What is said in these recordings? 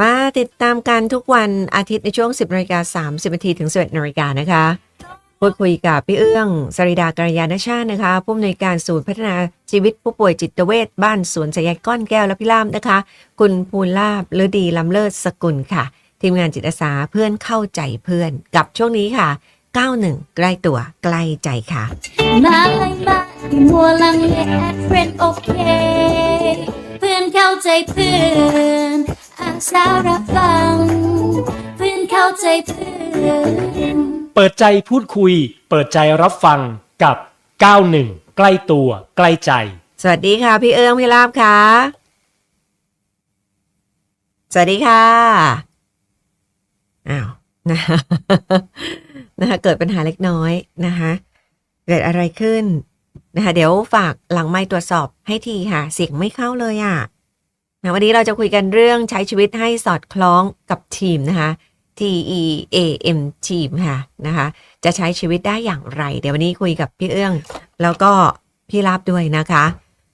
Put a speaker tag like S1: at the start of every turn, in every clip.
S1: มาติดตามกันทุกวันอาทิตย์ในช่วง 10นาฬิกา30นาทีถึง 11นาฬิกานะคะพูดคุยกับพี่เอื้องสริดากรยานชาตินะคะผู้อำนวยการศูนย์พัฒนาชีวิตผู้ป่วยจิตเวชบ้านสวนสยายก้อนแก้วและพิรามนะคะ คุณภูลาบฤดีลำเลิศสกุลค่ะ ทีมงานจิตอาสาเพื่อนเข้าใจเพื่อนกับช่วงนี้ค่ะ 91 ใกล้ตัวใกล้ใจค่ะ
S2: มาเลยมามัวลังเลแอดเฟรนโอเคเพื่อนเข้าใจเพื่อน อาสารับฟังเพื่อนเข้าใจเพื่อน
S3: เปิดใจพูดคุย เปิดใจรับฟังกับ 91 ใกล้ตัว ใกล้ใจ
S1: สวัสดีค่ะ พี่เอื้องพี่ลาบค่ะ สวัสดีค่ะอ้าวนะคะนะคะเกิดปัญหาเล็กน้อยนะคะเกิดอะไรขึ้นนะคะเดี๋ยวฝากหลังไม้ตรวจสอบให้ทีค่ะ เสียงไม่เข้าเลยอะ่ะ นะวันนี้เราจะคุยกันเรื่องใช้ชีวิตให้สอดคล้องกับทีมนะคะ T E A M ทีมค่ะนะคะ จะใช้ชีวิตได้อย่างไร เดี๋ยววันนี้คุยกับพี่เอื้อง แล้วก็พี่ลาบด้วยนะคะ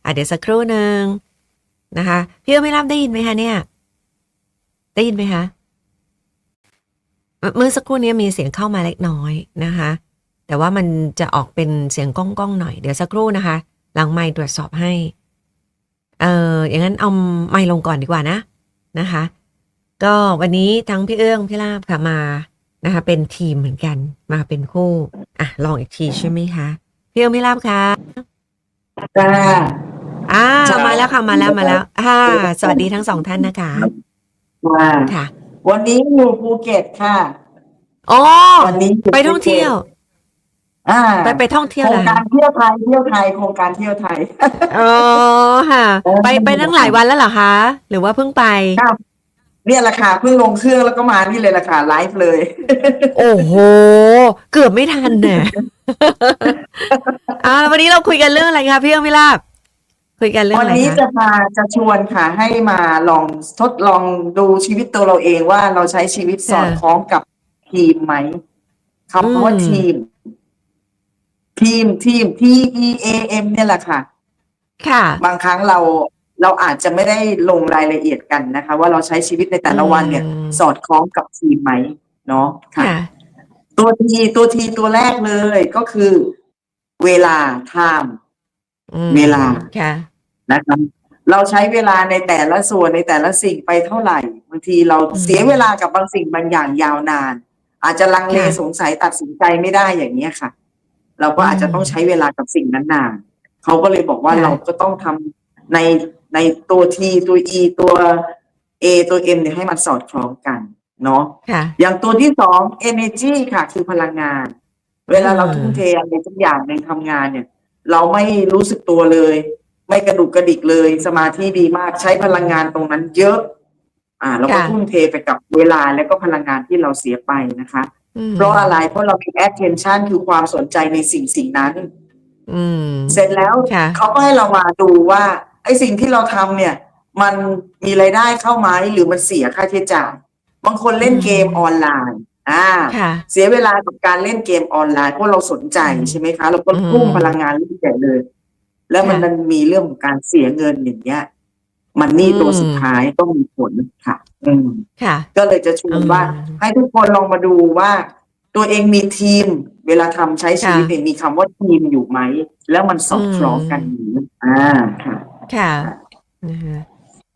S1: อะเดี๋ยวสักครู่หนึ่งนะคะ พี่เอื้องพี่ลาบได้ยินไหมคะเนี่ย ได้ยินไหมคะเมื่อสักครู่นี้มีเสียงเข้ามาเล็กน้อยนะคะ แต่ว่ามันจะออกเป็นเสียงก้องก้องๆหน่อย เดี๋ยวสักครู่นะคะ หลังไมค์ตรวจสอบให้ เอออย่างนั้นเอาไมค์ลงก่อนดีกว่านะนะคะ ก็วันนี้ทั้งพี่เอื้องพี่ลาบค่ะมานะคะ เป็นทีมเหมือนกันมาเป็นคู่อะลองอีกทีใช่ไหมคะพี่เอื้องพี่ลาบคะ
S4: จ้า
S1: อ่า
S4: จ้ะ
S1: มาแล้วค่ะมาแล้วมาแล้วอ่าสวัสดีทั้งสองท่านนะคะ
S4: มา
S1: ค่ะ
S4: วันนี้อยู่ภูเก็ตค่ะ
S1: อ๋อ
S4: วันนี้ยู่
S1: ไปท่องเที่ยว
S4: อ่า
S1: ไปไปท่องเที่ยว
S4: โคร
S1: เหรงอ
S4: การเที่ยวไทยเที่ยวไทยโครงการเที่ยวไทย
S1: อ๋อค่ะ
S4: เออ
S1: ไปไปตั้งหลายวันแล้วเหรอคะ หรือว่าเพิ่งไป
S4: ครับเนี่ยแหละค่ะเพิ่งลงเครื่องแล้วก็มานี่เลยแหละค่ะไลฟ์เลย
S1: โอ้โห เกือบไม่ทันเนี่ย อ่าวันนี้เราคุยกันเรื่องอะไรคะพี่เอื้องพี่ลาบ คุยกันเรื่อง
S4: วัน
S1: อะไร
S4: นี้
S1: คะ
S4: จะพาจะชวนค่ะให้มาลองทดลองดูชีวิตตัวเราเองว่าเราใช้ชีวิตสอดคล้องกับทีมไหมคำว่าทีม ทีมทีม T E A M เนี่ยแหละค่ะ
S1: ค่ะ
S4: บางครั้งเราเราอาจจะไม่ได้ลงรายละเอียดกันนะคะ ว่าเราใช้ชีวิตในแต่ละวันเนี่ย
S1: อืม
S4: สอดคล้องกับทีมไหมเนาะค่ะ
S1: ค่ะ
S4: ตัวทีตัวทีตัวแรกเลยก็คือ เวลา time
S1: อืม
S4: เวลา
S1: ค่ะ
S4: นะคะเราใช้เวลาในแต่ละส่วนในแต่ละสิ่งไปเท่าไหร่บางทีเรา
S1: อืม
S4: เสียเวลากับบางสิ่งบางอย่างยาวนาน อาจจะลังเล
S1: ค่ะ
S4: สงสัยตัดสินใจไม่ได้อย่างเนี้ยค่ะ เราก็อาจจะต้องใช้เวลากับสิ่งนั้นนานเขาก็เลยบอกว่า
S1: ค่ะ
S4: เราก็ต้องทำในในตัว T ตัว E ตัว A ตัว M เนี่ยให้มันสอดคล้องกันเนาะ
S1: ค่ะ
S4: อย่างตัวที่สอง energy ค่ะ คือพลังงาน เวลาเรา
S1: อืม
S4: ทุ่มเทอะไรสักอย่างในทำงานเนี่ย เราไม่รู้สึกตัวเลย ไม่กระดุกกระดิกเลย สมาธิดีมากใช้พลังงานตรงนั้นเยอะ อ่าเราก็
S1: ค่ะ
S4: ทุ่มเทไปกับเวลาและก็พลังงานที่เราเสียไปนะคะ
S1: อืม
S4: เพราะอะไรเพราะเรามี attention คือความสนใจในสิ่งสิ่งนั้น
S1: อืม
S4: เสร็จแล้ว
S1: ค่ะ
S4: เขาก็ให้เรามาดูว่า ไอ้สิ่งที่เราทำเนี่ย มันมีรายได้เข้ามาหรือมันเสียค่าใช้จ่ายบางคนเล่น
S1: อืม
S4: เกมออนไลน์อ่า
S1: ค่ะ
S4: เสียเวลากับการเล่นเกมออนไลน์เพราะเราสนใจ
S1: อืม
S4: ใช่ไหมคะ เราก็ทุ่ม
S1: อืม
S4: พลังงานเล่นใหญ่เลย แล้วมัน
S1: ค่ะ
S4: มันมีเรื่องของการเสียเงินอย่างเงี้ย มันนี่
S1: อืม
S4: ตัวสุดท้ายต้องมีผลค่ะ อืม
S1: ค่ะ
S4: ก็เลยจะชวนว่า
S1: อืม
S4: ให้ทุกคนลองมาดูว่า ตัวเองมีทีม เวลาทำใช้ชีวิต
S1: ค่ะ
S4: เนี่ยมีคำว่าทีมอยู่ไหม แล้วมันสอดคล้องกันหรืออ่าค่ะ
S1: ค่ะนะคะ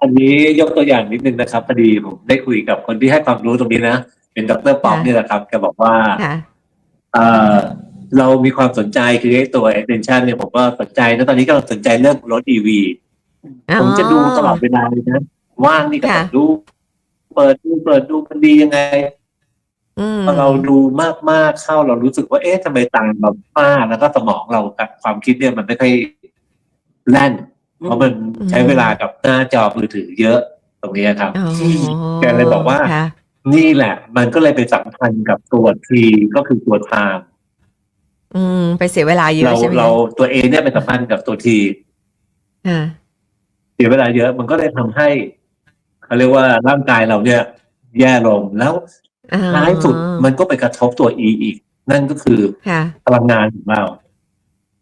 S5: อันนี้ยกตัวอย่างนิดนึงนะครับพอดีผมได้คุยกับคนที่ให้ความรู้ตรงนี้นะ เป็นดรป๊อปนี่แหละครับแกบอกว่า
S1: ค่ะ
S5: เอ่อเรามีความสนใจคือไอ้ตัว attention เนี่ยผมก็สนใจแล้วตอนนี้ก็สนใจเรื่องรถ EV ผมจะดูตลอดเวลาเลยนะว่างนี่ก็
S1: ค่ะ
S5: ดู เปิดดูเปิดดูมันดียังไง
S1: อืม
S5: พอเราดูมากๆเข้าเรารู้สึกว่าเอ๊ะทำไมตังค์เรามากแล้วก็สมองเรากับความคิดเนี่ยมันไม่ค่อยแล่นเพราะมันใช้เวลากับหน้าจอมือถือเยอะตรงนี้ครับ
S1: อ๋อ
S5: แกเลยบอกว่า
S1: ค่ะ
S5: นี่แหละ มันก็เลยไปสัมพันธ์กับตัวทีก็คือตัวไทม์
S1: อืม ไปเสียเวลาเยอะ
S5: เรา
S1: ใช่ไหมคะ
S5: เราตัวเอเนี่ยไปสัมพันธ์กับตัวที
S1: ค่ะ
S5: เสียเวลาเยอะมันก็เลยทำให้เขาเรียกว่าร่างกายเราเนี่ย แย่ลงแล้ว
S1: อ๋อ
S5: ท้ายสุดมันก็ไปกระทบตัวอีอีก นั่นก็คือ
S1: ค่ะ
S5: พลังงานของเรา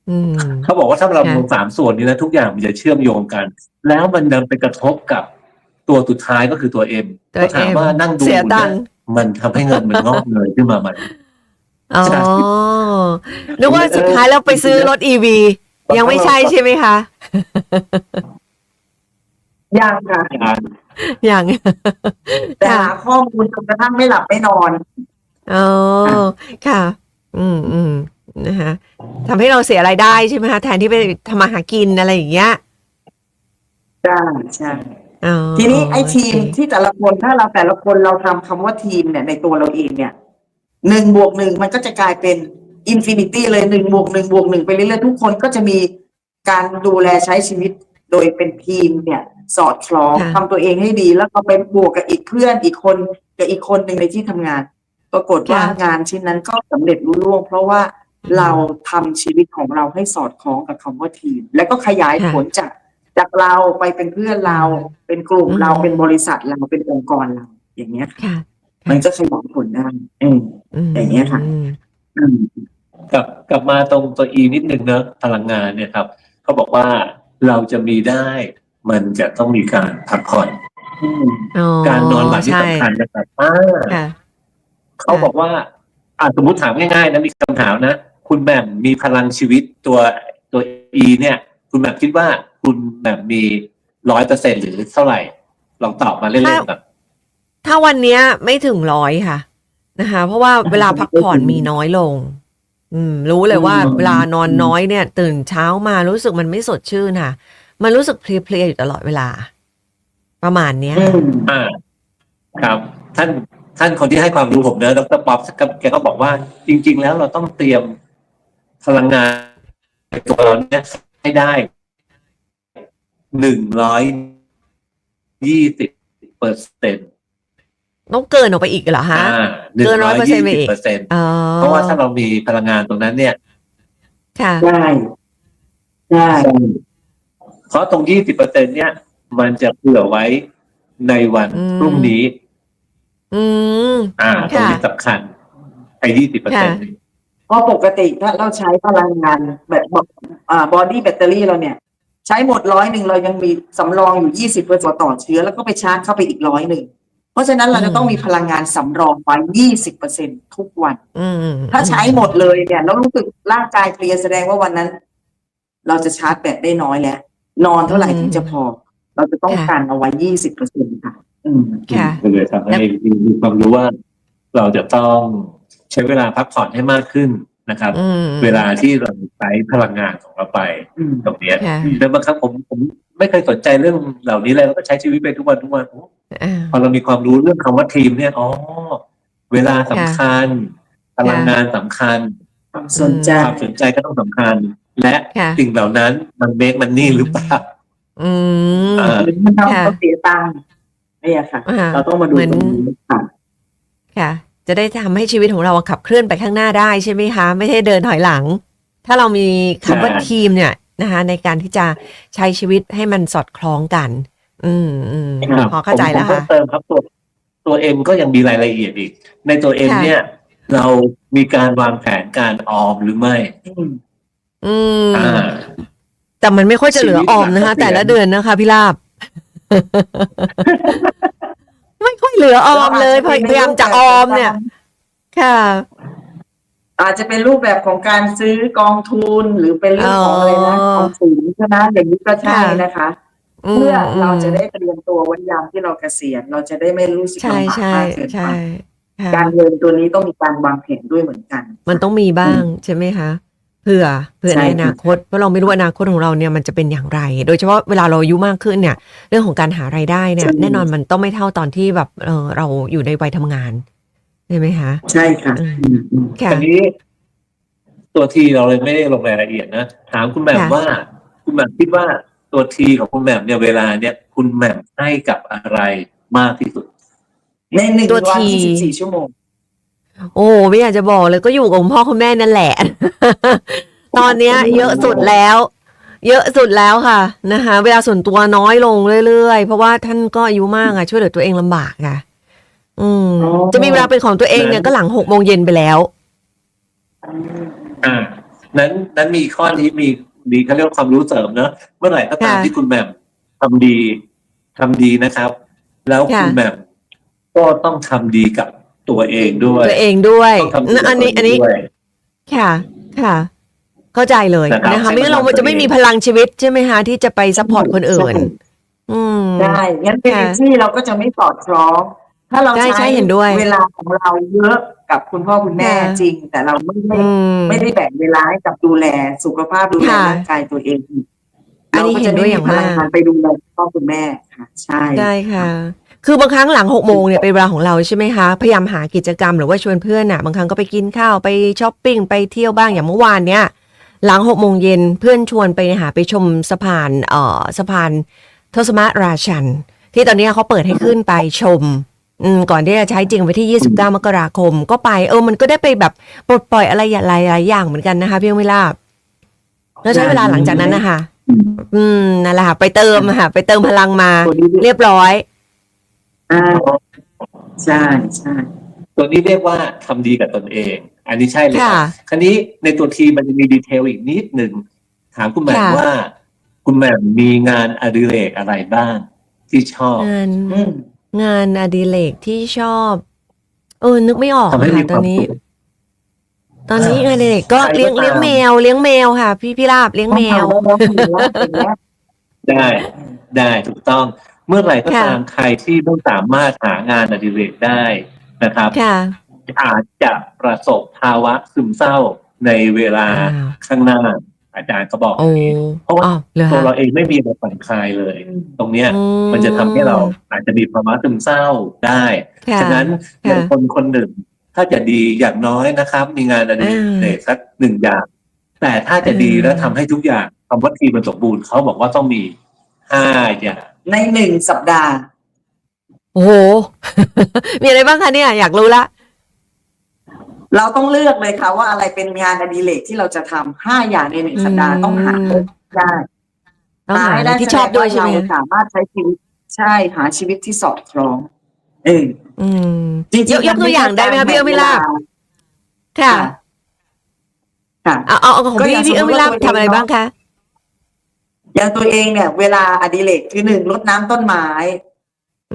S1: อืม
S5: เขาบอกว่าถ้าเรา
S1: ค่ะ
S5: รวมสามส่วนนี้นะทุกอย่างมันจะเชื่อมโยงกัน แล้วมันนำไปกระทบกับตัวสุดท้ายก็คือตัวเอ็ม
S1: ตัว
S5: ก็ถาม
S1: M
S5: ว่านั่งดู
S1: เสียตั
S5: เนี่ย
S1: งค์
S5: มันทำให้เงินมันงอกเงยขึ้นมาใหม่
S1: อ๋อ
S5: ใช่
S1: นึกว่าสุดท้ายแล้วไปซื้อรถอีวียังไม่ใช่ใช่ไหมคะ
S4: ยังค่ะ
S1: ยัง
S4: แต่หาข้อมูลจนกระทั่งไม่หลับไม่นอน
S1: อ๋อค่ะ อืมอืมนะคะทำให้เราเสียรายได้ใช่ไหมคะแทนที่ไปทำมาหากินอะไรอย่างเงี้ย
S4: ใช่ใช่
S1: อ๋อ
S4: ทีนี้ไอ้ทีม
S1: โอเค
S4: ที่แต่ละคนถ้าเราแต่ละคนเราทำคำว่าทีมเนี่ยในตัวเราเองเนี่ยหนึ่งบวกหนึ่งมันก็จะกลายเป็นอินฟินิตี้เลยหนึ่งบวกหนึ่งบวกหนึ่งไปเรื่อยๆทุกคนก็จะมีการดูแลใช้ชีวิต โดยเป็นทีมเนี่ยสอดคล้อง
S1: ค่ะ
S4: ทำตัวเองให้ดี แล้วก็ไปบวกกับอีกเพื่อนอีกคนกับอีกคนหนึ่งในที่ทำงาน ปรากฏว่างานชิ้นนั้นก็สำเร็จรุ่ล่วง เพราะว่าเราทำชีวิตของเราให้สอดคล้องกับคำว่าทีม แล้วก็ขยายผลจากจากเราไปเป็นเพื่อนเรา เป็นกลุ่มเราเป็นบริษัทเราเป็นองค์กรเรา อย่างเงี้ยค่ะ
S1: ค่ะ
S4: มันก็ขยายผลได้เออ
S1: ม
S4: อย่างเงี้ยค่ะ
S1: อืม
S4: อืม
S5: กลับกลับมาตรงตัว E นิดนึงเนอะพลังงานเนี่ยครับเขาบอกว่า เราจะมีได้ มันจะต้องมีการพักผ่อน
S4: อืม
S1: อ๋อ
S5: การนอนหลับที่
S1: ใช่
S5: สำคัญนะครับอ่า
S1: ค่ะ
S5: เขาบอกว่าอ่าสมมติถามง่ายๆนะมีคำถามนะ คุณแหม่มมีพลังชีวิตตัวตัว E เนี่ย คุณแหม่มคิดว่าคุณแหม่มมีร้อยเปอร์เซ็นหรือเท่าไหร่ ลองตอบมาเล่นๆแบบ
S1: ถ้าวันเนี้ยไม่ถึงร้อยค่ะนะคะ เพราะว่าเวลาพักผ่อนมีน้อยลง อืม รู้เลยว่า
S4: อืม
S1: เวลานอนน้อยเนี่ย ตื่นเช้ามารู้สึกมันไม่สดชื่นค่ะ มันรู้สึกเพลียๆอยู่ตลอดเวลา ประมาณเนี้ย
S4: อืม
S5: อ่าครับ ท่านท่านคนที่ให้ความรู้ผมเนอะดรป๊อปแกก็บอกว่า จริง ๆ แล้วเราต้องเตรียมพลังงานในตัวเราเนี่ยให้ได้หนึ่งร้อยยี่สิบเปอร์เซ็นต์
S1: ต้องเกินออกไปอีกเหรอฮะ
S5: อ่าหนึ่ง
S1: เกิน
S5: ร้อย
S1: 100%
S5: ยี่
S1: ไป
S5: สิ
S1: อี
S5: บ
S1: ก
S5: เปอร์เซ็นต์
S1: อ๋อ
S5: เพราะว่าถ้าเรามีพลังงานตรงนั้นเนี่ย
S1: ค่ะ
S4: ได้ได้
S5: เพราะตรงยี่สิบเปอร์เซ็นเนี่ย มันจะเผื่อไว้ในวัน
S1: อืม
S5: พรุ่งนี้
S1: อืม
S5: อ่าตรงนี้
S1: ค่ะ
S5: สำคัญไอ้ยี่สิบเปอร์เซ็นต์
S4: เพราะปกติถ้าเราใช้พลังงานแบบอ่าบอดี้แบตเตอรี่เราเนี่ย ใช้หมดร้อยหนึ่งเรายังมีสำรองอยู่ยี่สิบเปอร์เซ็นต่อเชื้อ แล้วก็ไปชาร์จเข้าไปอีกร้อยหนึ่ง เพราะฉะนั้นเราจะต้องมีพลังงานสำรองไว้ยี่สิบเปอร์เซ็นทุกวัน
S1: อืม
S4: ถ้าใช้หมดเลยเนี่ยแล้วรู้สึกร่างกายเพลียแสดงว่าวันนั้น เราจะชาร์จแบตได้น้อยแล้ว นอนเท่าไหร่ถึงจะพอ เราจะต้องการเอาไว้ยี่สิบเปอร์เซ็นค่ะอืม
S1: ค่ะ
S5: ก็เลยทำให้มีความรู้ว่า เราจะต้องใช้เวลาพักผ่อนให้มากขึ้นนะครับ
S1: อืม
S5: เวลาที่เราใช้พลังงานของเราไป
S4: อืม
S5: ตรงเนี้ย
S1: ค่ะ
S5: แต่บางครั้งผมผมไม่เคยสนใจเรื่องเหล่านี้เลยแล้วก็ใช้ชีวิตไปทุกวันทุกวันโอ้
S1: อ่า
S5: พอเรามีความรู้เรื่องคำว่าทีมเนี่ยอ๋อเวลาสำคัญพลังงานสำคัญ
S4: ความสนใจ
S5: ความสนใจก็ต้องสำคัญ และ
S1: ค่ะ
S5: สิ่งเหล่านั้นมันเมคมันนี่หรือเปล่า
S1: อืม
S5: อ่า
S4: หรือมันทำ
S1: ค่ะ
S4: เขาเสียตังค์เนี่ยค่ะ
S1: อ่า
S4: เราต้องมาดู
S1: เหมือน
S4: ตรงนี้ค่ะ
S1: ค่ะ จะได้ทำให้ชีวิตของเราขับเคลื่อนไปข้างหน้าได้ใช่ไหมคะ ไม่ใช่เดินถอยหลัง ถ้าเรามีคำว่า
S5: ใช่
S1: ทีมเนี่ยนะคะ ในการที่จะใช้ชีวิตให้มันสอดคล้องกัน อืมอืม
S5: ครับ
S1: พอเข้าใจแล้ว
S5: ผม
S1: ค่ะ
S5: เพิ่มเติมครับตัวตัวเอ็มก็ยังมีรายละเอียดอีก ในตัวเอ็ม
S1: ค่ะ
S5: เนี่ย เรามีการวางแผนการออมหรือไม่
S4: อืม
S1: อืม
S5: อ่า
S1: แต่มันไม่ค่อยจะเหลือออมนะคะ
S5: ชีวิตหลัก
S1: แต่ละเดือนนะคะ พี่ลาบ ไม่ค่อยเหลือออมเลยพยพยายามจะออมเนี่ย ค่ะ
S4: อาจจะเป็นรูปแบบของการซื้อกองทุนหรือเป็นเรื่องของอะไรนะ
S1: อ๋อ
S4: กองทุนใช่ไหมอย่างนี้ก็ใช่นะคะ
S1: ม
S4: เพื่อเราจะได้เตรียมตัววันยามที่เราเกษียณเราจะได้ไม่รู้สึก
S1: ใช่
S4: ลำบาก
S1: ใช่
S4: มากเกินไป
S1: ใช่ค่ะ
S4: การเงินตัวนี้ต้องมีการวางแผนด้วยเหมือนกัน
S1: มันต้องมีบ้างใช่ไหมคะเผื่อเผื่อ
S4: ใช่
S1: ใน
S4: ค่ะ
S1: อนาคตเพราะเราไม่รู้อนาคตของเราเนี่ยมันจะเป็นอย่างไร โดยเฉพาะเวลาเราอายุมากขึ้นเนี่ย เรื่องของการหารายได้เนี่ย แน่นอนมันต้องไม่เท่าตอนที่แบบเออเราอยู่ในวัยทำงานใช่ไหมคะ
S4: ใช่ค่ะ
S1: อืม
S4: อืมอืม
S1: ค่ะ
S5: ทีนี้ ตัวทีเราเลยไม่ได้ลงรายละเอียดนะถามคุณแหม่ม
S1: ค่ะ
S5: ว่า คุณแหม่มคิดว่า ตัวทีของคุณแหม่มเนี่ยเวลาเนี่ยคุณแหม่มให้กับอะไรมากที่สุด
S4: ในหนึ่ง
S1: ตัว
S4: วัน
S1: ที
S4: ที่สิบสี่ชั่วโมง
S1: โอ้ไม่อยากจะบอกเลยก็อยู่กับคุณพ่อคุณแม่นั่นแหละ ตอนเนี้ย เยอะสุดแล้ว เยอะสุดแล้วค่ะนะคะเวลาส่วนตัวน้อยลงเรื่อยๆ เพราะว่าท่านก็อายุมากอะช่วยเหลือตัวเองลำบากอะอืม
S4: อ๋อ
S1: จะมีเวลาเป็นของตัวเองเนี่ยก็หลังหกโมงเย็นไปแล้ว
S5: อ่านั้นนั้นมีข้อนี้มี มีเขาเรียกว่าความรู้เสริมเนอะเมื่อไหร่ก็ตาม
S1: ค่ะ
S5: ที่คุณแหม่มทำดีทำดีนะครับ แล้ว
S1: ค่ะ
S5: คุณแหม่มก็ต้องทำดีกับตัวเองด้วย
S1: ตัวเองด้วย
S5: ต้องทำดีกับ
S1: อันนี้
S5: ตัวเง
S1: อันนี้
S5: ด้วย
S1: ค่ะ ค่ะ เข้าใจเลย
S5: นะครับ
S1: นะคะ
S5: ใช้
S1: ไม่งั้นเรา
S5: พลัง
S1: จะไม่
S5: ตัวเอง
S1: มีพลังชีวิตใช่ไหมคะที่จะไปซัพพอร์ตคนอื่น อืม
S4: ได้งั้นเป็น
S1: ค่ะ
S4: ที่เราก็จะไม่สอดคล้อง ถ้าเรา
S1: ใช่ใช่
S4: ใช้
S1: เห็นด้วย
S4: เวลาของเราเยอะกับคุณพ่อคุณแม่
S1: ค่ะ
S4: จริง แต่เราไม่ได้
S1: อืม
S4: ไม่ได้แบ่งเวลาให้กับดูแลสุขภาพดูแล
S1: ค่ะ
S4: ร่างกายตัวเอง
S1: อันนี้
S4: เราก็
S1: เห็
S4: จะ
S1: นด้
S4: ไม่
S1: วยอ
S4: มี
S1: ย่าง
S4: พลัง
S1: มาก
S4: งานไปดูแลคุณพ่อคุณแม่ค่ะ ใช่
S1: ได้ค่ะ คือบางครั้งหลังหกโมงเนี่ยเป็นเวลาของเราใช่ไหมคะ พยายามหากิจกรรมหรือว่าชวนเพื่อนน่ะ บางครั้งก็ไปกินข้าวไปช้อปปิ้งไปเที่ยวบ้างอย่างเมื่อวานเนี้ยหลังหกโมงเย็นเพื่อนชวนไปหาไปชมสะพานเอ่อสะพานทศมราชัน ที่ตอนนี้เขาเปิดให้ขึ้นไปชม อืมก่อนที่จะใช้จริงไปที่ 29 มกราคม ก็ไป เออ มันก็ได้ไปแบบปลดปล่อยอะไรหลายหลายๆอย่างเหมือนกันนะคะพี่ไม่ลาบแล้วใช้เวลาหลังจากนั้นนะคะ
S5: อืม
S1: อืมนั่นแหละค่ะ ไปเติมอะค่ะ ไปเติมพลังมา
S4: ตัวนี้
S1: เรียบร้อย
S4: อ่าใช่ใช่
S5: ตัวนี้เรียกว่าทำดีกับตนเอง อันนี้ใช่เลยค
S1: ค่ะ
S5: รับคราวนี้ในตัวทีมมันจะมีดีเทลอีกนิดหนึ่งถามคุณแหม่ม
S1: ค่ะ
S5: ว่า คุณแหม่มมีงานอดิเรกอะไรบ้างที่ชอบ
S1: งาน
S4: อืม
S1: งานอดิเรกที่ชอบ เออ นึกไม่ออก
S5: ทำให้มี
S1: ค่ะตอนนี้
S5: ความสุข
S1: ตอนนี้งานอดิเรกก็
S5: ใครก็
S1: เลี้ยง
S5: ตาม
S1: เลี้ยงแมวเลี้ยงแมวค่ะ พี่พี่ลาบเลี้ยงแมว
S5: ได้ได้ถูกต้องเมื่อไหร่ก็
S1: ค่ะ
S5: ตามใครที่ไม่สามารถหางานอดิเรกได้นะครับ
S1: ค่ะ
S5: อาจจะประสบภาวะซึมเศร้าในเวลา
S1: อ้าว
S5: ข้างหน้า อาจารย์ก็บอก
S1: โอ้
S5: เพราะว่า
S1: อ๋อเหรอ
S5: ตัว
S1: คะ
S5: เราเองไม่มีอะไรผ่อนคลายเลย ตรงเนี้ย
S1: อื
S5: มันจะทำให้เราอาจจะมีภาวะซึมเศร้าได้
S1: ค่ะ
S5: ฉะนั้น
S1: ค่ะ
S5: ในคนคนหนึ่ง ถ้าจะดีอย่างน้อยนะครับ มีงานอดิเรกสักหนึ่งอย่าง แต่ถ้าจะดี
S1: อืม
S5: แล้วทำให้ทุกอย่างคำว่าทีมมันสมบูรณ์เขาบอกว่าต้องมีห้าอย่าง
S4: ในหนึ่งสัปดาห์
S1: โอ้โห มีอะไรบ้างคะเนี่ย อยากรู้ละ
S4: เราต้องเลือกเลยค่ะว่าอะไรเป็นงานอดิเรกที่เราจะทำห้าอย่างในหนึ่งสัปดาห์
S1: อืม
S4: ต้องหาได้
S1: ต้องหา
S4: ให้
S1: อะไรที่ชอบด้วยใช่ไหม
S4: แสงาเราสามารถใช้ชีวิตใช่หาชีวิตที่สอดคล้อง เออ
S1: อืม
S4: จริงๆ
S1: ยกยกตัวอย่างได้ไหมคะพี่เอิ้มวิลาบ
S4: ค่ะ
S1: ค่ะ
S4: ค่ะ
S1: เอาเอาเอาของ
S4: ก็อ
S1: พี่
S4: ย่าง
S1: พี่เอิ้ม
S4: สมมุ
S1: วิ
S4: ติ
S1: ลาบ
S4: ว่าตัวเอง
S1: ทำอะไร
S4: เนอะ
S1: บ้างคะ
S4: อย่างตัวเองเนี่ย เวลาอดิเรกคือหนึ่งรดน้ำต้นไม้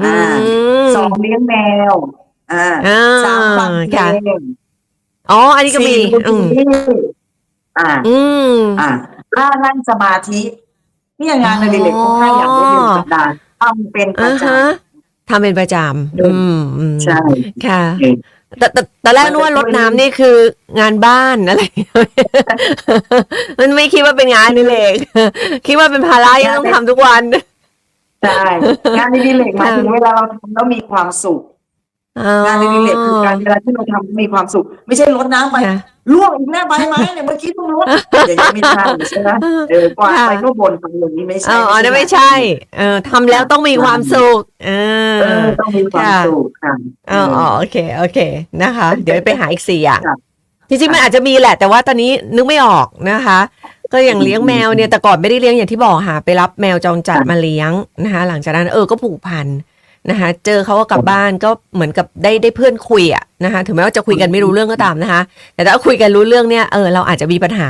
S4: อ่า
S1: ม
S4: สองเลี้ยงแมวอ่า
S1: อ่า
S4: สามฟังเพล
S1: ค่ะ
S4: ง
S1: อ๋อ อันนี้ก็มี
S4: สี่ดู
S1: อืม
S4: ซีรีส์อ่า
S1: อืม
S4: อ่าห้านั่งสมาธินี่งานอดิเรกของห้าอย่างในหนึ่งสัปดาห์ทำเป็นประ
S1: อ่า
S4: จ
S1: ฮะทำเป็นประจำ
S4: เอออื
S1: อืมอืมำ
S4: ใช่
S1: ค่ะ
S4: เออ
S1: แต่แต่แต่แรกนึกว่ารดน้ำนี่คืองานบ้านอะไร มันไม่คิดว่าเป็นงานนี่เลยคิดว่าเป็นภาระยังต้องทำทุกวัน
S4: ใช่งานอดิเรกหมายถึงเวลาเราทำแล้วมีความสุข งานอดิเรกคือการเวลาที่เราทำแล้วมีความสุข ไม่ใช่รดน้ำไป
S1: ค่ะ
S4: ล่วงอีกแล้วใบไม้เนี่ยเมื่อกี้เพิ่งรดอย่างนี้ไม่ใช่ใช่ไหมเออกวาดไปก็บนไปอย่างนี้ไม่ใช่
S1: อ๋อนั่นไม่ใช่ เออทำแล้วต้องมีความสุขเอ
S4: เอ
S1: อ
S4: อต้องมีความ
S1: ค่ะ
S4: สุขค่ะ
S1: อ๋ออ๋อโอเค โอเค นะคะ เดี๋ยวไปหาอีกสี่อย่าง
S4: ครับ
S1: จริงๆ มันอาจจะมีแหละ แต่ว่าตอนนี้นึกไม่ออกนะคะ ก็อย่างเลี้ยงแมวเนี่ย แต่ก่อนไม่ได้เลี้ยงอย่างที่บอกหาไปรับแมวจรจัดมาเลี้ยงนะคะ หลังจากนั้นเออ ก็ผูกพัน นะคะเจอเขาก็กลับบ้านก็เหมือนกับได้ได้เพื่อนคุยอะนะคะถึงแม้ว่าจะคุยกันไม่รู้เรื่องก็ตามนะคะ แต่ถ้าคุยกันรู้เรื่องเนี่ยเออเราอาจจะมีปัญหา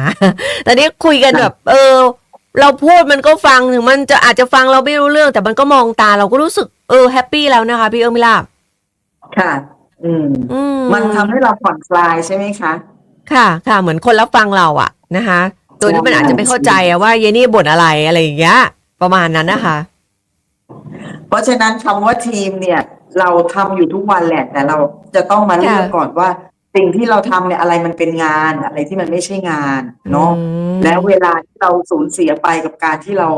S1: แต่นี้คุยกันแบบ เออ เราพูดมันก็ฟังถึงมันจะอาจจะฟังเราไม่รู้เรื่อง แต่มันก็มองตาเราก็รู้สึกเออแฮปปี้แล้วนะคะ พี่เอิ้มมิลาบ
S4: ค่ะ อืม
S1: อื
S4: มันทำให้เราผ่อนคลายใช่ไหมคะ
S1: ค่ะ ค่ะ เหมือนคนรับฟังเราอะนะคะ ตัวที่มันอาจจะไม่เข้าใจอะว่าเยนี่บ่นอะไรอะไรอย่างเงี้ยประมาณนั้นนะคะ
S4: เพราะฉะนั้นคำว่าทีมเนี่ย เราทำอยู่ทุกวันแหละแต่เราจะต้องมาเลือก
S1: ค่ะ
S4: ก่อนว่า สิ่งที่เราทำเนี่ยอะไรมันเป็นงานอะไรที่มันไม่ใช่งานเนาะ
S1: อืม
S4: แล้วเวลาที่เราสูญเสียไปกับการที่เรา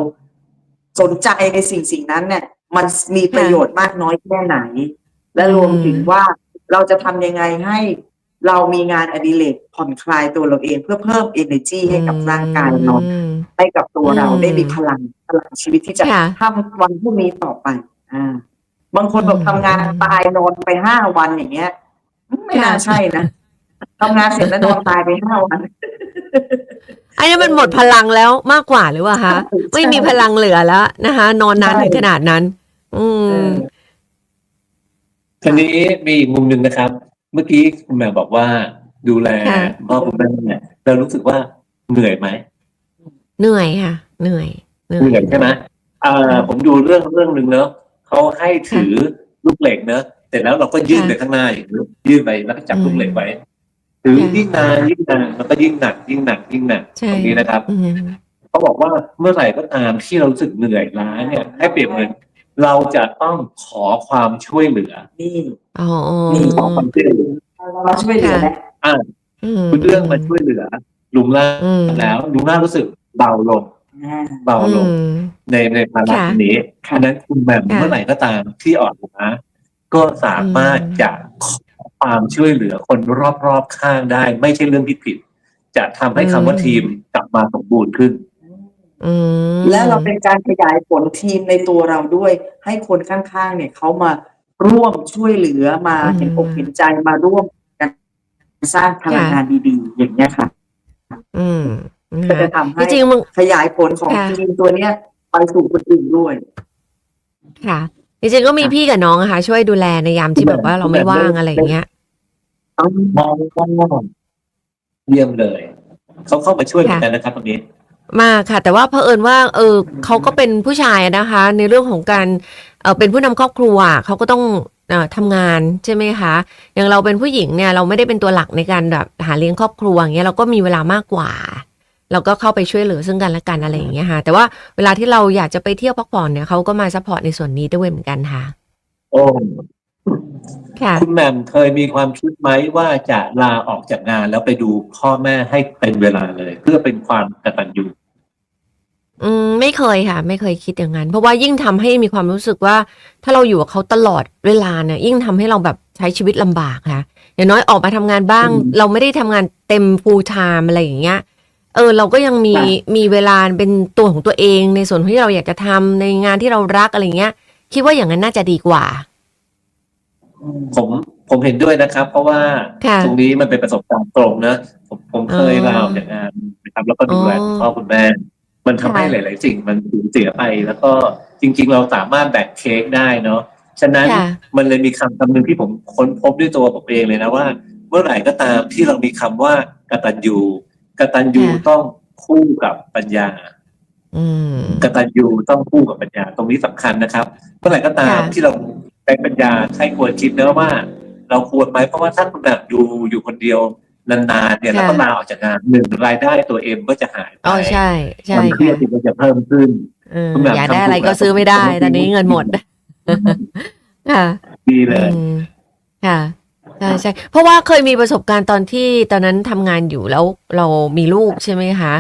S4: สนใจในสิ่งสิ่งนั้นเนี่ย มันมีประโยชน์มากน้อยแค่ไหน และรวมถึงว่าเราจะทำยังไงให้ เรามีงานอดิเรกผ่อนคลายตัวเราเองเพื่อเพิ่ม energy ให้กับร่างกายเรา
S1: อืม
S4: ให้กับตัวเรา
S1: อืม
S4: ได้มีพลังพลังชีวิตที่จะ
S1: ค่ะ
S4: ทำวันพรุ่งนี้ต่อไป อ่า บางคนบอก
S1: อืม
S4: ทำงานตายนอนไปห้าวันอย่างเงี้ย ไม่น่า
S1: ค่ะ
S4: ใช่นะทำงานเสร็จแล้วนอนตายไปห้าวัน
S1: อันนี้มันหมดพลังแล้วมากกว่าหรือว่าคะ
S4: ใช่
S1: ไม่มีพลังเหลือแล้วนะคะ นอนนาน
S4: ใช่
S1: ถึงขนาดนั้น อื
S4: เอ
S1: ม
S4: อ
S5: ทีนี้มีอีกมุมหนึ่งนะครับ เมื่อกี้คุณแม่บอกว่า ดูแล
S1: ค่ะ
S5: พ่อคุณแม่เนี่ยเรารู้สึกว่าเหนื่อยไหม
S1: เหนื่อยค่ะเหนื่อยเหนื่
S5: เหนื่อยใช่ไหมอ่าผมดูเรื่องเรื่องหนึ่งเนอะเขาให้ถือลูกเหล็กเนอะเสร็จแล้วเราก็ยื่น
S1: ค่ะ
S5: ไปข้างหน้าอย่างนี้ยื่นไปแล้วก็จับ
S1: อืม
S5: ลูกเหล็กไว้ถือ
S1: ค่ะ
S5: ยิ่งนานยิ่งนานแล้วก็ยิ่งหนัก ยิ่งหนักยิ่งหนัก
S1: ใช่
S5: ตรงนี้นะครับ
S1: อืม
S5: เขาบอกว่าเมื่อไหร่ก็ตามที่เรารู้สึกเหนื่อยล้าเนี่ยให้เปรียบเหมือน เราจะต้องขอความช่วยเหลือ
S4: นี่
S1: อ๋อ
S4: นี่
S5: ขอความช่วยเหลือ
S4: เราช่วยเหลือแล้ว
S5: อ่า
S1: อืม
S5: คุณเรื่องมาช่วยเหลือ ลุงล่า
S1: อืม
S5: แล้วลุงล่ารู้สึกเบาลง
S4: อ่า
S5: เบาลง
S1: อืม
S5: ในในภาระ
S1: ค่ะ
S5: นี้ฉะนั้นคุณแหม่ม
S1: ค่ะ
S5: เมื่อไหร่ก็ตามที่อ่อนล้าก็สามารถ
S1: อืม
S5: จะขอความช่วยเหลือคนรอบๆข้างได้ ไม่ใช่เรื่องที่ผิด จะทำให้คำว่าทีมกลับมาสมบูรณ์ขึ้น
S1: อืม
S4: และเราเป็นการขยายผลทีมในตัวเราด้วย ให้คนข้างๆ เนี่ยเขามาร่วมช่วยเหลือมา
S1: อืม
S4: เห็นอกเห็นใจมาร่วมกันสร้างพลังงานดีๆ อย่างเงี้ยค่ะ
S1: อืมนะ
S4: ก็จะ
S1: คะ
S4: ทำให้
S1: จริงๆมึง
S4: ขยายผลของ
S1: ค่ะ
S4: ทีมตัวเนี้ยไปสู่คนอื่นด้วย
S1: ค่ะจริงๆก็มีพี่กับน้องอะค่ะช่วยดูแลในยามที่แบบว่าเราไม่ว่างอะไรอย่างเงี้ย
S5: มองว่าเยี่ยมเลย เขาเข้ามาช่วยเหมือนกันนะครับตรงนี้
S1: มากค่ะ แต่ว่าเผอิญว่าเออเขาก็เป็นผู้ชายนะคะ ในเรื่องของการเออเป็นผู้นำครอบครัวเขาก็ต้องอ่อทำงานใช่ไหมคะ อย่างเราเป็นผู้หญิงเนี่ยเราไม่ได้เป็นตัวหลักในการแบบหาเลี้ยงครอบครัวอย่างเงี้ยเราก็มีเวลามากกว่า เราก็เข้าไปช่วยเหลือซึ่งกันและกันอะไรอย่างเงี้ยค่ะ แต่ว่าเวลาที่เราอยากจะไปเที่ยวพักผ่อนเนี่ยเขาก็มาซัพพอร์ตในส่วนนี้ด้วยเหมือนกันค่ะ
S5: โอ้
S1: ค่ะ
S5: คุณแหม่มเคยมีความคิดไหมว่าจะลาออกจากงานแล้วไปดูพ่อแม่ให้เป็นเวลาเลย เพื่อเป็นความกตัญญู
S1: อืมไม่เคยค่ะ ไม่เคยคิดอย่างนั้น เพราะว่ายิ่งทำให้มีความรู้สึกว่า ถ้าเราอยู่กับเขาตลอดเวลาเนี่ยยิ่งทำให้เราแบบใช้ชีวิตลำบากค่ะอย่างน้อยออกมาทำงานบ้าง
S5: อืม
S1: เราไม่ได้ทำงานเต็ม full time อะไรอย่างเงี้ยเออ เราก็ยังมี
S4: ค่ะ
S1: มีเวลาเป็นตัวของตัวเองในส่วนที่เราอยากจะทำในงานที่เรารักอะไรเงี้ย คิดว่าอย่างนั้นน่าจะดีกว่า
S5: ผมผมเห็นด้วยนะครับ เพราะว่า
S1: ค่ะ
S5: ตรงนี้มันเป็นประสบการณ์ตรงนะผมผมเคย
S1: อ๋อ
S5: ลาออกจากงานนะครับแล้วก็ดูแล
S1: อ๋อ
S5: คุณพ่อคุณแม่ มันทำให้
S1: ค่ะ
S5: หลาย ๆ สิ่งมันสูญเสียไป แล้วก็จริง ๆ เราสามารถแบ่งเค้กได้เนาะฉะนั้น
S1: ค่ะ
S5: มันเลยมีคำคำหนึ่งที่ผมค้นพบด้วยตัวผมเองเลยนะว่า เมื่อไหร่ก็ตามที่เรามีคำว่ากตัญญูกตัญญู
S1: ค่ะ
S5: ต้องคู่กับปัญญา
S1: อืม
S5: กตัญญูต้องคู่กับปัญญาตรงนี้สำคัญนะครับ เมื่อไหร่ก็ตาม
S1: ค่ะ
S5: ที่เรา ใช้ปัญญาใช้ควรคิดนะว่า เราควรไหมเพราะว่าถ้าคุณแบบอยู่อยู่คนเดียวนานๆเนี่ยแล้วก็ลาออกจากงานหนึ่งรายได้ตัวเองก็จะหายไป
S1: อ๋อใช่ใช่
S5: ความเครียด
S1: ค่ะ
S5: ก็จะเพิ่มขึ้น
S1: เออ
S5: คุณแบบ
S1: อยากได้
S5: ทำถูก
S1: อะไรก็
S5: แล้ว
S1: ซื้อไม่ได้
S5: ผม
S1: ตอนนี้เงินหมดค่ะ
S5: ดีเลย
S1: อืมค่ะใช่ใช่เพราะว่าเคยมีประสบการณ์ตอนที่ตอนนั้นทำงานอยู่แล้วเรามีลูกใช่ไหมคะ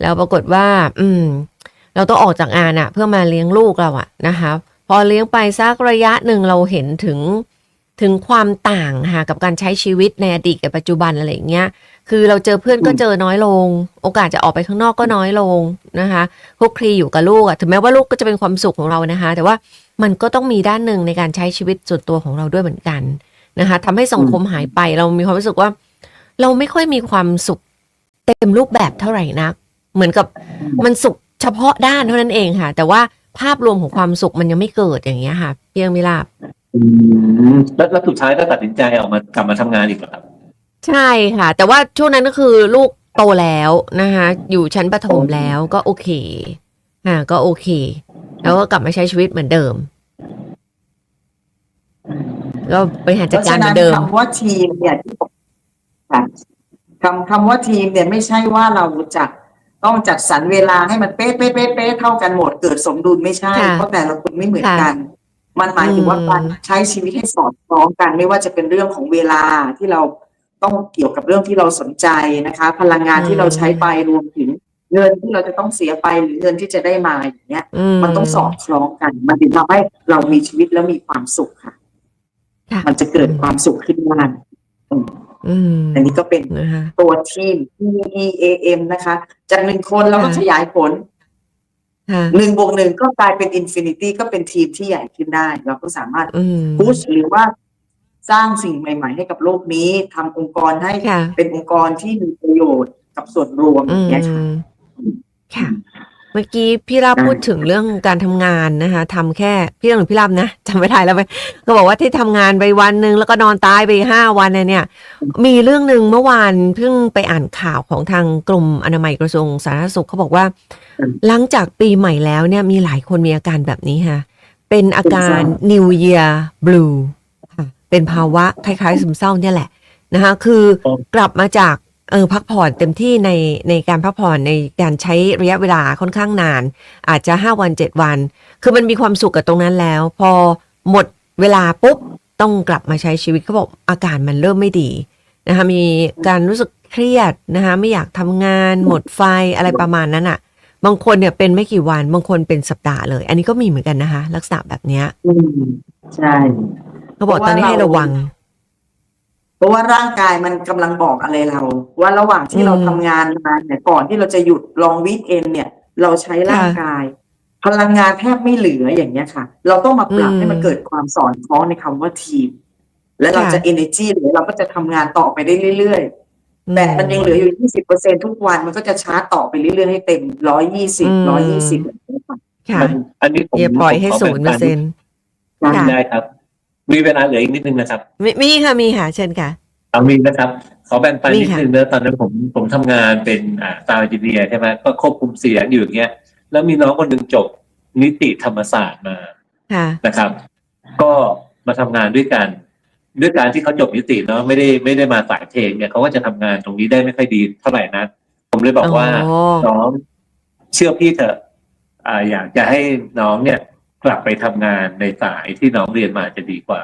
S1: แล้วปรากฏว่า อืม เราต้องออกจากงานอะเพื่อมาเลี้ยงลูกเราอะนะคะ พอเลี้ยงไปสักระยะหนึ่งเราเห็นถึงถึงความต่างค่ะกับการใช้ชีวิตในอดีตกับปัจจุบันอะไรอย่างเงี้ย คือเราเจอเพื่อนก็เจอน้อยลง โอกาสจะออกไปข้างนอกก็น้อยลงนะคะคลุกคลีอยู่กับลูกอะถึงแม้ว่าลูกก็จะเป็นความสุขของเรานะคะ แต่ว่ามันก็ต้องมีด้านหนึ่งในการใช้ชีวิตส่วนตัวของเราด้วยเหมือนกันนะคะทำให้สังคมหายไปเรามีความรู้สึกว่า เราไม่ค่อยมีความสุขเต็มรูปแบบเท่าไหร่นัก เหมือนกับมันสุขเฉพาะด้านเท่านั้นเองค่ะ แต่ว่า ภาพรวมของความสุขมันยังไม่เกิดอย่างเงี้ยค่ะเพียงมิลาบ
S5: อืมแล้วแล้วสุดท้ายก็ตัดสินใจออกมากลับมาทำงานอีกเหรอครับ
S1: ใช่ค่ะ แต่ว่าช่วงนั้นก็คือลูกโตแล้วนะคะอยู่ชั้นประถมแล้วก็โอเคอ่าก็โอเค แล้วก็กลับมาใช้ชีวิตเหมือนเดิมก็บริหาร
S4: เพ
S1: จัด
S4: ราะ
S1: การ
S4: ฉะ
S1: เหมื
S4: นั้
S1: อนนเดิม
S4: คำว่าทีมเนี่ยที่ผมค่ะคำคำว่าทีมเนี่ยไม่ใช่ว่าเราจะ ต้องจัดสรรเวลาให้มันเป๊ะเป๊ะเป๊ะเป๊ะเท่ากันหมดเกิดสมดุลไม่ใช่
S1: ค่ะ
S4: เพราะแต่ละคนไม่เหมือน
S1: ค่ะ
S4: กัน มันหมายถึงว่า
S1: อืม
S4: การใช้ชีวิตให้สอดคล้องกัน ไม่ว่าจะเป็นเรื่องของเวลาที่เราต้องเกี่ยวกับเรื่องที่เราสนใจนะคะ พลังงานที่เราใช้ไปรวมถึงเงินที่เราจะต้องเสียไปหรือเงินที่จะได้มาอย่างเงี้ย มันต้องสอดคล้องกัน มันถึงทำให้เรามีชีวิตแล้วมีความสุขค่ะ
S1: ค่ะ
S4: มันจะเกิดความสุขขึ้นมาอืม
S1: อืม
S4: อันนี้ก็เป็น
S1: นะคะ
S4: ตัวทีม T E A M นะคะ จากหนึ่งคนเราก็
S1: ค่ะ
S4: ขยายผล
S1: ค่ะ
S4: หนึ่งบวกหนึ่งก็กลายเป็นอินฟินิตี้ก็เป็นทีมที่ใหญ่ขึ้นได้ เราก็สามารถ
S1: อืม
S4: พุชหรือว่าสร้างสิ่งใหม่ ๆ ให้กับโลกนี้ทำองค์กรให้
S1: ค่ะ
S4: เป็นองค์กรที่มีประโยชน์กับส่วนรวมอ
S1: อื
S4: ย่าง
S1: ม
S4: เงี้ยค่ะ
S1: ค่ะ เมื่อกี้พี่ราบ
S4: ได้
S1: พูดถึงเรื่องการทำงานนะคะทำแค่พี่ราบหรือพี่ราบนะจำไม่ได้แล้วไปก็บอกว่าที่ทำงานไปวันหนึ่งแล้วก็นอนตายไปห้าวันเนี่ยเนี่ย มีเรื่องหนึ่งเมื่อวานเพิ่งไปอ่านข่าวของทางกรมอนามัยกระทรวงสาธารณสุขเขาบอกว่า หลังจากปีใหม่แล้วเนี่ยมีหลายคนมีอาการแบบนี้ค่ะเเป็นอาการ New Year Blue ค่ะเป็นภาวะคล้ายๆซึมเศร้าเนี่ยแหละนะคะคือ
S5: ครับ
S1: กลับมาจาก เออพักผ่อนเต็มที่ในในการพักผ่อนในการใช้ระยะเวลาค่อนข้างนาน อาจจะ5วัน7วัน คือมันมีความสุขกับตรงนั้นแล้ว พอหมดเวลาปุ๊บต้องกลับมาใช้ชีวิตเขาบอกอาการมันเริ่มไม่ดีนะคะมีการรู้สึกเครียดนะคะไม่อยากทำงานหมดไฟอะไรประมาณนั้นอะ บางคนเนี่ยเป็นไม่กี่วันบางคนเป็นสัปดาห์เลย อันนี้ก็มีเหมือนกันนะคะ ลักษณะแบบเนี้ย
S4: อืมใช่
S1: เขาบอกตอนนี้ให้ระวัง
S4: เพ ราะว่าร่างกายมันกำลังบอกอะไรเรา ว่าระหว่างที่
S1: อืม
S4: เราทำงานมาเนี่ยก่อนที่เราจะหยุดลองวีคเอนเนี่ย เราใช้ร่างกาย พลังงานแทบไม่เหลืออย่างเงี้ยค่ะ เราต้องมาปรับ
S1: อืม
S4: ให้มันเกิดความสอนคล้องในคำว่าทีม และเรา
S1: ค่ะ
S4: จะ energy เหลือเราก็จะทำงานต่อไปได้เรื่อยๆแบตมันยังเหลืออยู่20%ทุกวันมันก็จะชาร์จต่อไปเรื่อยๆให้เต็ม120 120แบบนี้ค่ะ
S1: ค่ะ
S5: มันอันนี้ผม
S1: อย่าปล่อยให้
S5: ผมข
S1: ศูนย์เปอร์เซ็นต์ค่ะ
S5: ได้ครับ มีเวลาเหลืออีกนิดนึงนะครับ
S1: มีมีค่ะมีค่ะเชิญค่ะ
S5: เอามีนะครับ ขอแบ่งปัน
S1: มี
S5: นิด
S1: ค่ะ
S5: นึงนะตอนนั้นผมผมทำงานเป็นอ่าซาวด์เอนจิเนียร์ใช่ไหมก็ควบคุมเสียงอยู่อย่างเงี้ยแล้วมีน้องคนหนึ่งจบนิติธรรมศาสตร์มา
S1: ค่ะ
S5: นะครับ ก็มาทำงานด้วยกัน ด้วยการที่เขาจบนิติเนาะไม่ได้ไม่ได้มาสายเพลงเนี่ยเขาก็จะทำงานตรงนี้ได้ไม่ค่อยดีเท่าไหร่นะผมเลยบอกว่า
S1: อ๋อ
S5: น้องเชื่อพี่เถอะอ่าอยากจะให้น้องเนี่ย กลับไปทำงานในสายที่น้องเรียนมาจะดีกว่า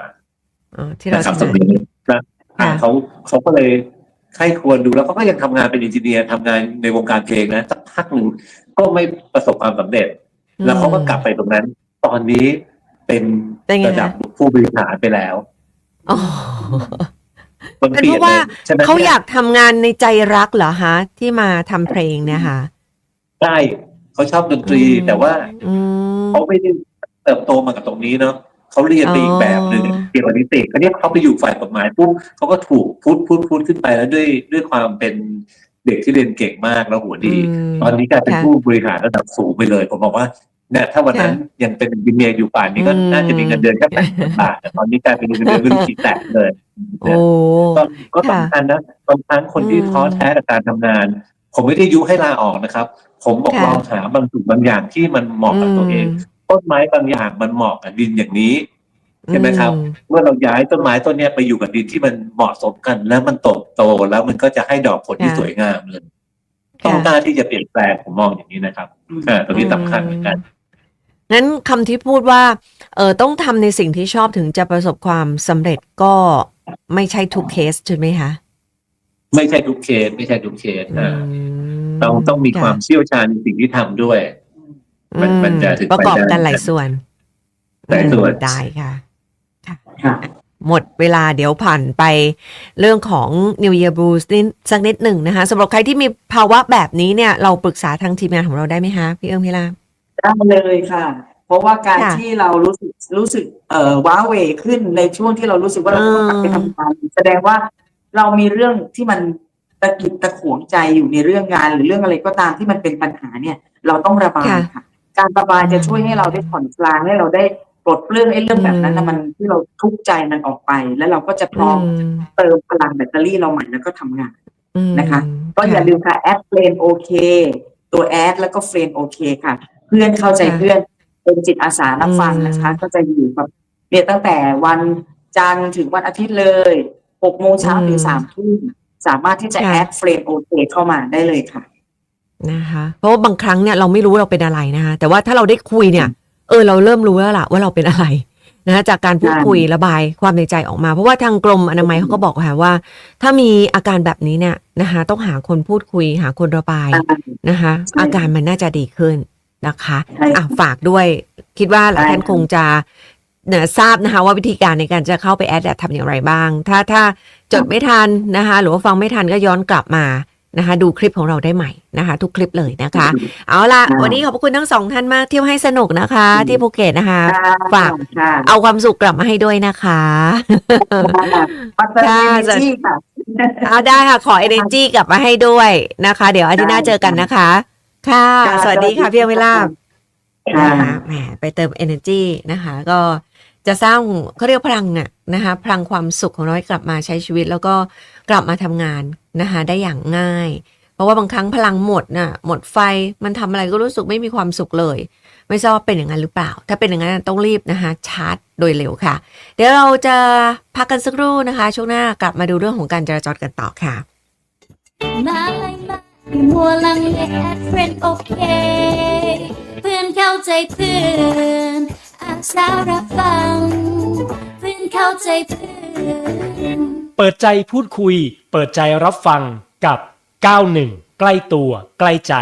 S1: อ๋อที่เรา
S5: นะครับ
S1: ทำ
S5: ตรงนี้นะอ่า
S1: ค่ะ
S5: เขาเขาก็เลยใครควรดูแล้วเขาก็ยังทำงานเป็นอินจิเนียร์ทำงานในวงการเพลงนะสักพักหนึ่งก็ไม่ประสบความสำเร็จ แล้วเขาก็กลับไปตรงนั้น ตอนนี้เป็น
S1: เป็นไง
S5: ระดับ
S1: คะ
S5: ผู้บริหารไปแล้ว
S1: อ๋อ
S5: มัน
S1: เป็น
S5: เปลี่
S1: เพ
S5: ยน
S1: ราะว่า
S5: เลยใช่ไหม
S1: เขาอยากทำงานในใจรักเหรอคะที่มาทำเพลงเนี่ยค่ะ
S5: ใช่เขาชอบดนตรี
S1: อืม
S5: แต่ว่า
S1: อืม
S5: เขาไม่ได้ เติบโตมากับตรงนี้เนาะเขาเรียนไปอีกแบบหนึ่ง
S1: อ๋อ
S5: เกี่ยวกับนิติเขาเนี่ยเขาไปอยู่ฝ่ายกฎหมายปุ๊บเขาก็ถูกพุทพุทพุทขึ้นไปแล้วด้วยด้วยความเป็นเด็กที่เรียนเก่งมากแล้วหัวดี
S1: ม
S5: ตอนนี้กลายเป็น
S1: ค่ะ
S5: ผู้บริหารระดับสูงไปเลย ผมบอกว่าเนี่ยถ้าวันนั้น
S1: ค่ะ
S5: ยังเป็นอินจิเนียร์อยู่ป่านนี้ก็
S1: อืม
S5: น่าจะมีเงินเดือนแค่แปดพันบาทแต่ตอนนี้กลายเป็นเงินเดือนไม่รู้กี่แสนเลย
S1: โอ้
S5: ก็ก็
S1: ค่ะ
S5: สำคัญนะบางครั้งคนที่
S1: อืม
S5: ท้อแท้กับการทำงาน ผมไม่ได้ยุให้ลาออกนะครับ ผมบอก
S1: ค่ะ
S5: ลองหาบางสิ่งบางอย่างที่มันเหมาะกับตัวเอง ต้นไม้บางอย่างมันเหมาะกับดินอย่างนี้เห็นไหมครับ
S1: อื
S5: เมื่อเราย้ายต้นไม้ต้นเนี้ยไปอยู่กับดินที่มันเหมาะสมกัน แล้วมันโตโตแล้วมันก็จะให้ดอกผลที่
S1: ค่ะ
S5: สวยงามเลยต้อง
S1: ค่ะ
S5: กล้าที่จะเปลี่ยนแปลงผมมองอย่างนี้นะครับอ่าตรงนี้สำคัญเหมือนกัน
S1: งั้นคำที่พูดว่าเออต้องทำในสิ่งที่ชอบถึงจะประสบความสำเร็จก็ไม่ใช่ทุกเคสใช่ไหมคะ
S5: ไม่ใช่ทุกเคสไม่ใช่ทุกเคสอ่า
S1: อืม
S5: ต้องต้องมี
S1: ค่ะ
S5: ความเชี่ยวชาญในสิ่งที่ทำด้วย มันมันจะถึง
S1: ประกอบ
S5: ไปได้
S1: กันหลายส่วน
S5: หลายส่วน
S1: อืมได้ค่ะ
S4: ค่ะ
S1: หมดเวลาเดี๋ยวผ่านไปเรื่องของ New Year Blues นิดสักนิดหนึ่งนะคะสำหรับใครที่มีภาวะแบบนี้เนี่ย เราปรึกษาทางทีมงานของเราได้ไหมคะพี่เอิงพี่ลาบ
S4: ได้เลยค่ะ เพราะว่าการ
S1: ค่ะ
S4: ที่เรารู้สึกรู้สึกเอ่อว้าเหวขึ้นในช่วงที่เรารู้สึกว่าเราต้องกลับไปทำงานแสดงว่าเรามีเรื่องที่มันตะกิดตะขวงใจอยู่ในเรื่องงาน หรือเรื่องอะไรก็ตามที่มันเป็นปัญหาเนี่ย เราต้องระบาย
S1: ค่ะ
S4: ค่ะ การระบายจะช่วยให้เราได้ผ่อนคลายให้เราได้ปลดเปลื้องไอ้เรื่องแบบนั้นนะ
S1: อืม
S4: มันที่เราทุกข์ใจมันออกไป แล้วเราก็จะพร้อม
S1: อืม
S4: เติมพลังแบตเตอรี่เราใหม่แล้วก็ทำงาน
S1: อืม
S4: นะคะ ก็อย่าลืมค่ะแอดเฟรนโอเคตัวแอดแล้วก็เฟรนโอเคค่ะ เพื่อนเข้าใจ
S1: ค่ะ
S4: เพื่อนเป็นจิตอาสารับฟังนะคะ
S1: อืม
S4: ก็จะอยู่กับเนี่ยตั้งแต่วันจันทร์ถึงวันอาทิตย์เลยหกโมงเช้า
S1: อืม
S4: ถึงสามทุ่มสามารถที่จะ
S1: ค่ะ
S4: แอดเฟรนโอเคเข้ามาได้เลยค่ะ
S1: นะคะเพราะว่าบางครั้งเนี่ยเราไม่รู้เราเป็นอะไรนะคะแต่ว่าถ้าเราได้คุยเนี่ย เออเราเริ่มรู้แล้วล่ะว่าเราเป็นอะไรนะคะจากการพูด
S4: ใช่
S1: คุยระบายความในใจออกมา เพราะว่าทางกรมอนามัยเขาก็บอกค่ะว่า ถ้ามีอาการแบบนี้เนี่ยนะคะต้องหาคนพูดคุย หาคนระบาย
S4: อ่า
S1: นะคะ
S4: ใช่
S1: อาการมันน่าจะดีขึ้นนะคะ
S4: ใช่
S1: อะฝากด้วยคิดว่าหลาย
S4: ใช่
S1: ท่าน
S4: ค่ะ
S1: คงจะเนี่ยทราบนะคะว่าวิธีการในการจะเข้าไปแอดแทำอย่างไรบ้าง ถ้าถ้าจดไม่ทันนะคะหรือว่าฟังไม่ทันก็ย้อนกลับมา นะคะ ดูคลิปของเราได้ใหม่นะคะ ทุกคลิปเลยนะคะ เอาล่ะ
S4: ค่ะ
S1: วันนี้ขอบพระคุณทั้งสองท่านมากเที่ยวให้สนุกนะคะ ที่ภูเก็ตนะคะ ฝาก
S4: ค่ะ
S1: เอาความสุขกลับมาให้ด้วยนะคะ
S4: มาเติม
S1: ค่ะ
S4: energy ค่ะ
S1: เอาได้ค่ะ ขอ energy กลับมาให้ด้วยนะคะ เดี๋ยวอาทิตย์หน้า
S4: ได้
S1: เจอกันนะคะ ค่ะ
S4: ค่ะ
S1: สวัสดีค่ะ
S4: สวัสดี
S1: พี่อเวลาบ
S4: ค่ะ
S1: นะคะแหมไปเติม energy นะคะ ก็จะสร้างเขาเรียกพลังน่ะนะคะ พลังความสุขของเราให้กลับมาใช้ชีวิต แล้วก็กลับมาทำงาน นะคะได้อย่างง่าย เพราะว่าบางครั้งพลังหมดน่ะหมดไฟมันทำอะไรก็รู้สึกไม่มีความสุขเลย ไม่ทราบว่าเป็นอย่างนั้นหรือเปล่า ถ้าเป็นอย่างนั้นต้องรีบนะคะชาร์จโดยเร็วค่ะ เดี๋ยวเราจะพักกันสักครู่นะคะ ช่วงหน้ากลับมาดูเรื่องของการจราจรกันต่อค่ะ
S2: มาเลยมามัวลังเลแอดเฟรนโอเคเพื่อนเข้าใจเพื่อนอาสารับฟัง เพื่อนเข้าใจเพื่อน
S3: เปิดใจพูดคุย เปิดใจรับฟังกับ 91 ใกล้ตัว ใกล้ใจ